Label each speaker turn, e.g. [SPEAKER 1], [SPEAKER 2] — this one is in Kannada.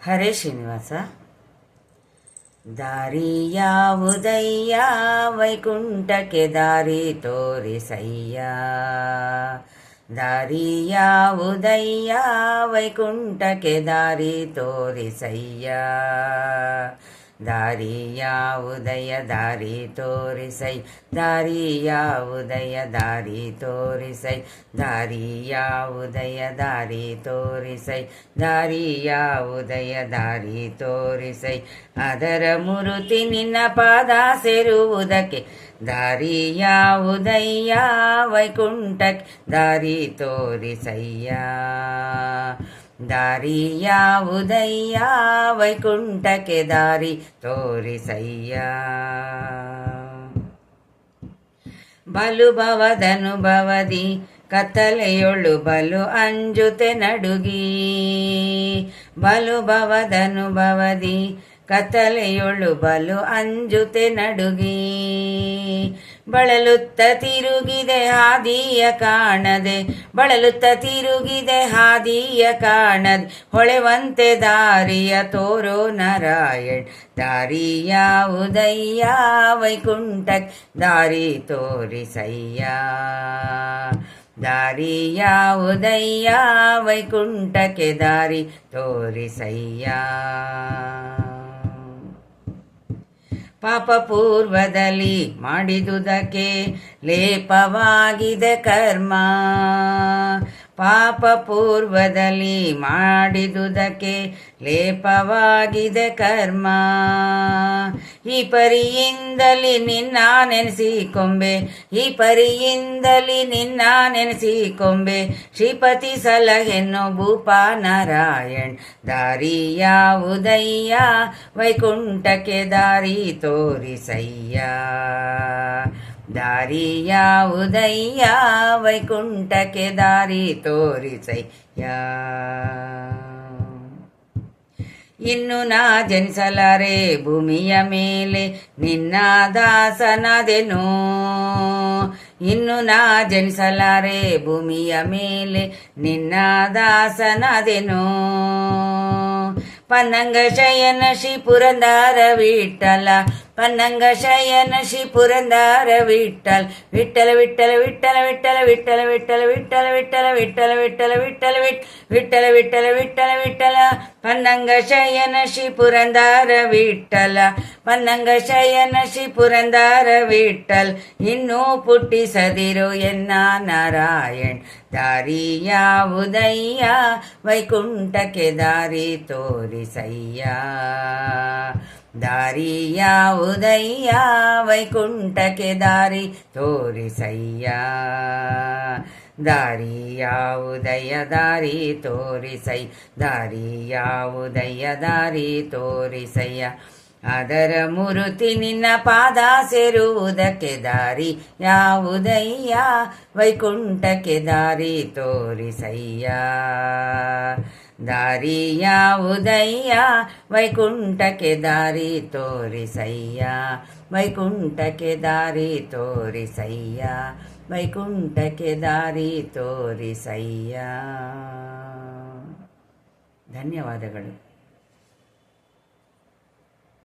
[SPEAKER 1] ಹರೇ ಶ್ರೀನಿವಾಸ ದಾರಿ ಯಾವುದಯ್ಯ ವೈಕುಂಠಕ್ಕೆ ದಾರಿ ತೋರಿಸಯ್ಯ ದಾರಿ ಯಾವುದಯ್ಯ ವೈಕುಂಠಕ್ಕೆ ದಾರಿ ತೋರಿಸಯ್ಯ ದಾರಿ ಯಾವುದಯ ದಾರಿ ತೋರಿಸೈ ದಾರಿ ಯಾವುದಯ ದಾರಿ ತೋರಿಸೈ ದಾರಿ ಯಾವುದಯ ದಾರಿ ತೋರಿಸೈ ದಾರಿ ಯಾವುದಯ ದಾರಿ ತೋರಿಸೈ ಅದರ ಮುರುತಿ ನಿನ್ನ ಪಾದ ಸೇರುವುದಕ್ಕೆ ದಾರಿ ಯಾವುದಯ್ಯ ವೈಕುಂಠಕ್ಕೆ ದಾರಿ ತೋರಿಸಯ್ಯ ದಾರಿ ಯಾವುದಯ್ಯ ವೈಕುಂಠಕ್ಕೆ ದಾರಿ ತೋರಿಸಯ್ಯ ಬಲು ಭವದನುಭವದಿ ಕತ್ತಲೆಯೊಳು ಬಲು ಅಂಜುತೆ ನಡುಗಿ ಬಲು ಭವದನುಭವದಿ ಕತ್ತಲೆಯೊಳು ಬಲು ಅಂಜುತೆ ನಡುಗಿ. ಬಳಲುತ್ತ ತಿರುಗಿದೆ ಹಾದಿಯ ಕಾಣದೆ, ಬಳಲುತ್ತ ತಿರುಗಿದೆ ಹಾದಿಯ ಕಾಣದೆ. ಹೊಳೆವಂತೆ ದಾರಿಯ ತೋರೋ ನಾರಾಯಣ್, ದಾರಿಯ ಉದಯ್ಯ ವೈಕುಂಠ ದಾರಿ ತೋರಿಸಯ್ಯ ದಾರಿ ಯಾವುದಯ್ಯ ವೈಕುಂಠಕ್ಕೆ. ದಾರಿ ತೋರಿಸಯ್ಯ ಪಾಪ ಪೂರ್ವದಲ್ಲಿ ಮಾಡಿದುದಕ್ಕೆ ಲೇಪವಾಗಿದೆ ಕರ್ಮ. ಪಾಪ ಪೂರ್ವದಲ್ಲಿ ಮಾಡಿದುದಕ್ಕೆ ಲೇಪವಾಗಿದೆ ಕರ್ಮ. ಈ ಪರಿಯಿಂದಲಿ ನಿನ್ನ ನೆನೆಸಿಕೊಂಬೆ ಈ ಪರಿಯಿಂದಲಿ ನಿನ್ನ ನೆನೆಸಿಕೊಂಬೆ ಶ್ರೀಪತಿ ಸಲಹೆನ್ನು ಭೂಪ ನಾರಾಯಣ್ ದಾರಿಯ ಉದಯ್ಯ, ವೈಕುಂಠಕ್ಕೆ ದಾರಿ ತೋರಿಸಯ್ಯ. ದಾರಿ ಯಾವುದಯ್ಯ ವೈಕುಂಠಕ್ಕೆ ದಾರಿ ತೋರಿಸಯ್ಯ. ಇನ್ನು ನಾ ಜನಿಸಲಾರೆ ಭೂಮಿಯ ಮೇಲೆ ನಿನ್ನ ದಾಸನದೆನು. ಇನ್ನು ನಾ ಜನಿಸಲಾರೆ ಭೂಮಿಯ ಮೇಲೆ ನಿನ್ನ ದಾಸನದೆನು. ಪನ್ನಂಗ ಶಯನ ಶ್ರೀ ಪುರಂದಾರ ವಿಠಲ ಪನ್ನಂಗ ಶಯನ ಶ್ರೀ ಪುರಂದಾರ ವಿಠಲ್ ವಿಠಲ ವಿಠಲ ವಿಠಲ ವಿಠಲ ವಿಠಲ ವಿಠಲ ವಿಠಲ ವಿಠಲ ವಿಠಲ ವಿಠಲ ವಿಠಲ ವಿಠಲ ವಿಠಲ ವಿಠಲ ವಿಠಲ ಪನ್ನಂಗ ಶಯನ ಶ್ರೀ ಪುರಂದಾರ ವಿಠಲ ಪನ್ನಂಗ ಶಯನ ಶ್ರೀ ಪುರಂದಾರ ವಿಠಲ್ ಇನ್ನೂ ಪುಟ್ಟಿಸದಿರು ಎನ್ನ ನಾರಾಯಣ್ ದಾರಿ ಯಾವುದಯ್ಯ ವೈಕುಂಠಕ್ಕೆ ದಾರಿ ತೋರಿಸಯ್ಯ ದಾರಿಯಾ ಉದಯ್ಯ ವೈಕುಂಠಕ್ಕೆ ದಾರಿ ತೋರಿಸಯ್ಯ ದಾರಿಯಾ ಉದಯ ದಾರಿ ತೋರಿಸೈ ದಾರಿಯಾ ಉದಯ ದಾರಿ ತೋರಿಸಯ್ಯ ಅದರ ಮುರುತಿ ನಿನ್ನ ಪಾದ ಸೇರುವುದಕ್ಕೆ ದಾರಿ. ಯಾವುದಯ್ಯ? ವೈಕುಂಠಕ್ಕೆ ದಾರಿ ತೋರಿಸಯ್ಯ. ದಾರಿ ಯಾವುದಯ್ಯ? ವೈಕುಂಠಕ್ಕೆ ದಾರಿ ತೋರಿಸಯ್ಯ. ವೈಕುಂಠಕ್ಕೆ ದಾರಿ ತೋರಿಸಯ್ಯ. ವೈಕುಂಠಕ್ಕೆ ದಾರಿ ತೋರಿಸಯ್ಯ. ಧನ್ಯವಾದಗಳು.